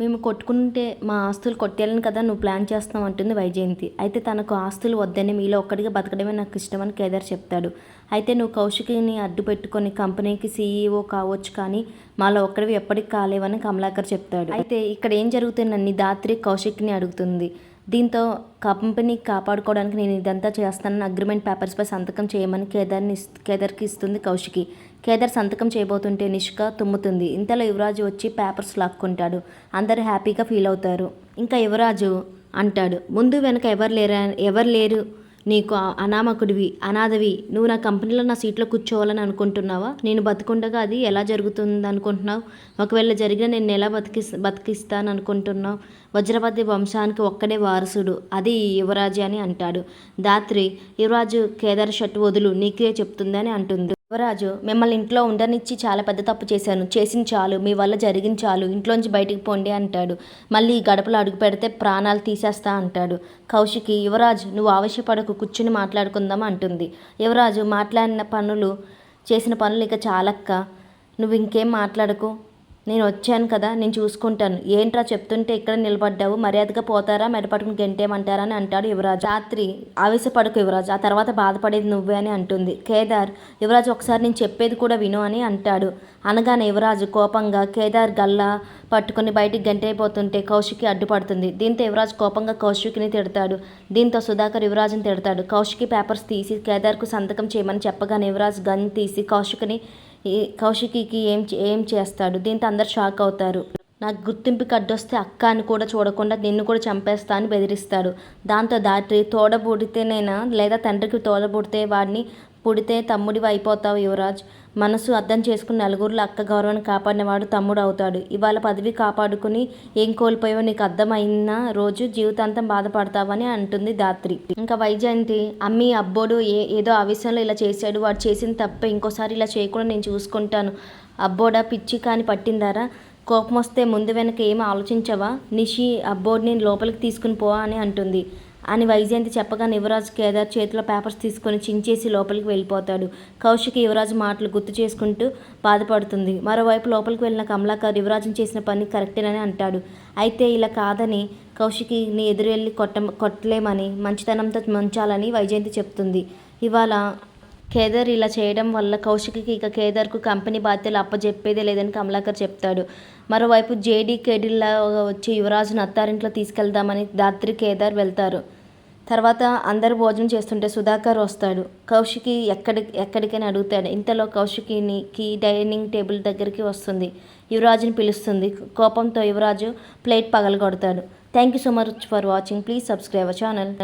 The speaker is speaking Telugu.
మేము కొట్టుకుంటే మా ఆస్తులు కొట్టేయాలని కదా నువ్వు ప్లాన్ చేస్తున్నావు అంటుంది వైజయంతి. అయితే తనకు ఆస్తులు వద్దని మీలో ఒక్కడిగా బతకడమే నాకు ఇష్టమని కేదార్ చెప్తాడు. అయితే నువ్వు కౌశికిని అడ్డు పెట్టుకొని కంపెనీకి సీఈఓ కావచ్చు కానీ మాలో ఒక్కడివి ఎప్పటికి కాలేవని కమలాకర్ చెప్తాడు. అయితే ఇక్కడ ఏం జరుగుతుందని దాత్రి కౌశిక్ని అడుగుతుంది. దీంతో కంపెనీ కాపాడుకోవడానికి నేను ఇదంతా చేస్తానని అగ్రిమెంట్ పేపర్స్పై సంతకం చేయమని కేదార్ని కేదార్కి ఇస్తుంది కౌశికి. కేదార్ సంతకం చేయబోతుంటే నిష్క తుమ్ముతుంది. ఇంతలో యువరాజు వచ్చి పేపర్స్ లాక్కుంటాడు. అందరూ హ్యాపీగా ఫీల్ అవుతారు. ఇంకా యువరాజు అంటాడు ముందు వెనక ఎవరు లేరా ఎవరు లేరు? నీకు అనామకుడివి అనాథవి నువ్వు నా కంపెనీలో నా సీట్లో కూర్చోవాలని అనుకుంటున్నావా? నేను బతుకుండగా అది ఎలా జరుగుతుంది అనుకుంటున్నావు ఒకవేళ జరిగిన నేను ఎలా బతికి బతికిస్తాను అనుకుంటున్నావు వజ్రపతి వంశానికి ఒక్కడే వారసుడు అది యువరాజు అని అంటాడు. దాత్రి యువరాజు కేదార్ షర్ట్ వదులు నీకే చెప్తుందని అంటుంది. యువరాజు మిమ్మల్ని ఇంట్లో ఉండనిచ్చి చాలా పెద్ద తప్పు చేశాను. చేసింది చాలు మీ వల్ల జరిగింది చాలు ఇంట్లోంచి బయటికి పోండి అంటాడు. మళ్ళీ గడపలో అడుగు పెడితే ప్రాణాలు తీసేస్తా అంటాడు. కౌశికి యువరాజు నువ్వు ఆవేశపడకు కూర్చుని మాట్లాడుకుందాం అంటుంది. యువరాజు మాట్లాడిన పనులు చేసిన పనులు ఇక చాలక్క. నువ్వు ఇంకేం మాట్లాడకు. నేను వచ్చాను కదా నేను చూసుకుంటాను. ఏంట్రా చెప్తుంటే ఇక్కడ నిలబడ్డావు? మర్యాదగా పోతారా? మెడపట్టుకుని గెంటేమంటారా అని అంటాడు యువరాజు. రాత్రి ఆవేశపడకు యువరాజు. ఆ తర్వాత బాధపడేది నువ్వే అని అంటుంది. కేదార్ యువరాజ్ ఒకసారి నేను చెప్పేది కూడా విను అని అంటాడు. అనగానే యువరాజు కోపంగా కేదార్ గల్లా పట్టుకుని బయటికి గంటైపోతుంటే కౌశికి అడ్డుపడుతుంది. దీంతో యువరాజ్ కోపంగా కౌశికిని తిడతాడు. దీంతో సుధాకర్ యువరాజుని తిడతాడు. కౌశికి పేపర్స్ తీసి కేదార్కు సంతకం చేయమని చెప్పగానే యువరాజ్ గన్ తీసి కౌశికిని కౌశికికి ఏం చే- ఏం చేస్తాడు? దీంతో అందరు షాక్ అవుతారు. నాకు గుర్తింపు కడ్డొస్తే అక్క అని కూడా చూడకుండా నిన్ను కూడా చంపేస్తా అని బెదిరిస్తాడు. దాంతో దాటి తోడబుడితేనైనా లేదా తండ్రికి తోడబుడితే వాడిని పుడితే తమ్ముడివి అయిపోతావు యువరాజ్. మనసు అర్థం చేసుకుని నలుగురిలో అక్క గౌరవాన్ని కాపాడినవాడు తమ్ముడు అవుతాడు ఇవాళ పదవి కాపాడుకుని ఏం కోల్పోయావో నీకు అర్థమైన రోజు జీవితాంతం బాధపడతావని అంటుంది దాత్రి ఇంకా వైజయంతి అమ్మి అబ్బోడు ఏ ఏదో ఆవేశంలో ఇలా చేశాడు. వాడు చేసిన తప్పే. ఇంకోసారి ఇలా చేయకుండా నేను చూసుకుంటాను. అబ్బోడా పిచ్చి కాని పట్టిందారా? కోపం వస్తే ముందు వెనక ఏం ఆలోచించవా? నిషి అబ్బోడిని లోపలికి తీసుకుని పో అని అంటుంది. అని వైజయంతి చెప్పగానే యువరాజు కేదార్ చేతిలో పేపర్స్ తీసుకొని చించేసి లోపలికి వెళ్ళిపోతాడు. కౌశిక్ యువరాజు మాటలు గుర్తు చేసుకుంటూ బాధపడుతుంది. మరోవైపు లోపలికి వెళ్ళిన కమలాకర్ యువరాజుని చేసిన పని కరెక్టేనని అంటాడు. అయితే ఇలా కాదని కౌశికిని ఎదురెళ్ళి కొట్ట కొట్టలేమని మంచితనంతో మంచాలని వైజయంతి చెప్తుంది. ఇవాళ కేదార్ ఇలా చేయడం వల్ల కౌశిక్కి ఇక కేదార్కు కంపెనీ బాధ్యతలు అప్పజెప్పేదే లేదని కమలాకర్ చెప్తాడు. మరోవైపు జేడీ కేడిల్లా వచ్చి యువరాజును అత్తారింట్లో తీసుకెళ్దామని దాత్రి కేదార్ వెళ్తారు. తర్వాత అందరూ భోజనం చేస్తుంటే సుధాకర్ వస్తాడు. కౌశికి ఎక్కడి ఎక్కడికైనా అడుగుతాడు. ఇంతలో కౌశికిని కి డైనింగ్ టేబుల్ దగ్గరికి వస్తుంది. యువరాజుని పిలుస్తుంది. కోపంతో యువరాజు plate పగలగొడతాడు. Thank you so much for watching. Please subscribe channel.